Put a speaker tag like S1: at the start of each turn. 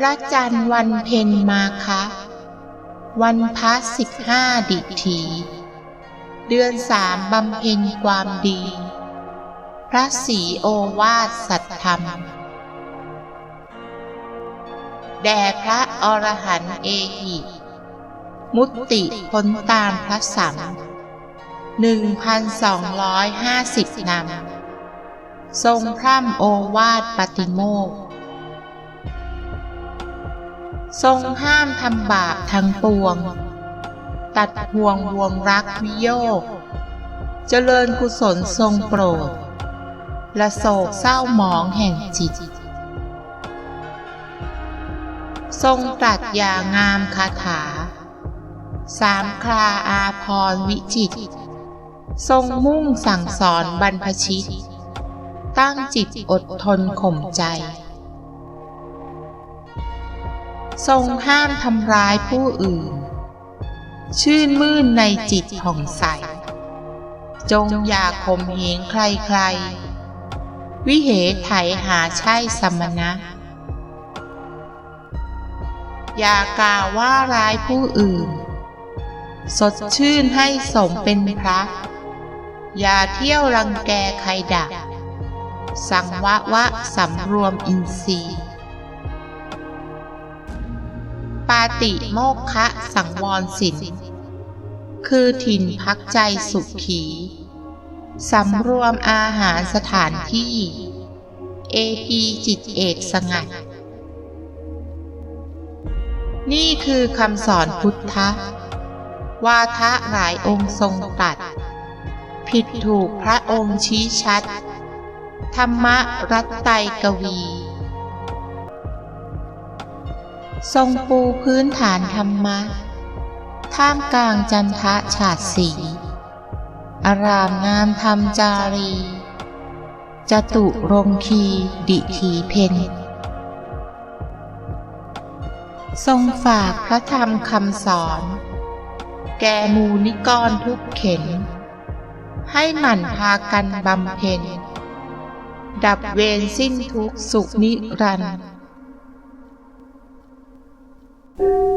S1: พระจันทร์วันเพ็ญมาคะ วันพระสิบห้าดิถี เดือนสามบำเพ็ญความดี พระศรีโอวาทสัตธรรม แด่พระอรหันต์เอหิมุตติพ้นตามพระสัมหนึ่งพันสองร้อยห้าสิบนำทรงพร่ำโอวาทปฏิโมก ทรงห้ามทำบาปทั้งปวง ตัดห่วงวงรักวิโยก เจริญกุศลทรงโปรดและโศกเศร้าหมองแห่งจิต ทรงตรัสยางามคาถา สามคราอาพรวิจิต ทรงมุ่งสั่งสอนบรรพชิต ตั้งจิตอดทนข่มใจ ทรงห้ามทำร้ายผู้อื่น ชื่นมื่นในจิตผ่องใส จงอย่าข่มเหงใครๆ วิเหไถหาใช่สมณะ อย่ากล่าวว่าร้ายผู้อื่น สดชื่นให้สมเป็นพระ อย่าเที่ยวรังแกใครดัก สังวะวะสำรวมอินทรีย์ ปาติโมกคะสังวรสินคือถิ่นพักใจสุขขี สำรวมอาหารสถานที่ เอพีจิตเอกสงัด นี่คือคำสอนพุทธะ วาทะหลายองค์ทรงตัด ผิดถูกพระองค์ชี้ชัด ธรรมรัตไตรกวี ทรงปูพื้นฐานธรรมะ ท่ามกลางจันทะฉาดสี อารามงามธรรมจารี จตุรงคีดิถีเพนทรงฝากพระธรรมคำสอน แก่มูนิกรทุกเข็น ให้หมั่นพากันบำเพ็ญ ดับเวรสิ้นทุกสุขนิรันดร์ you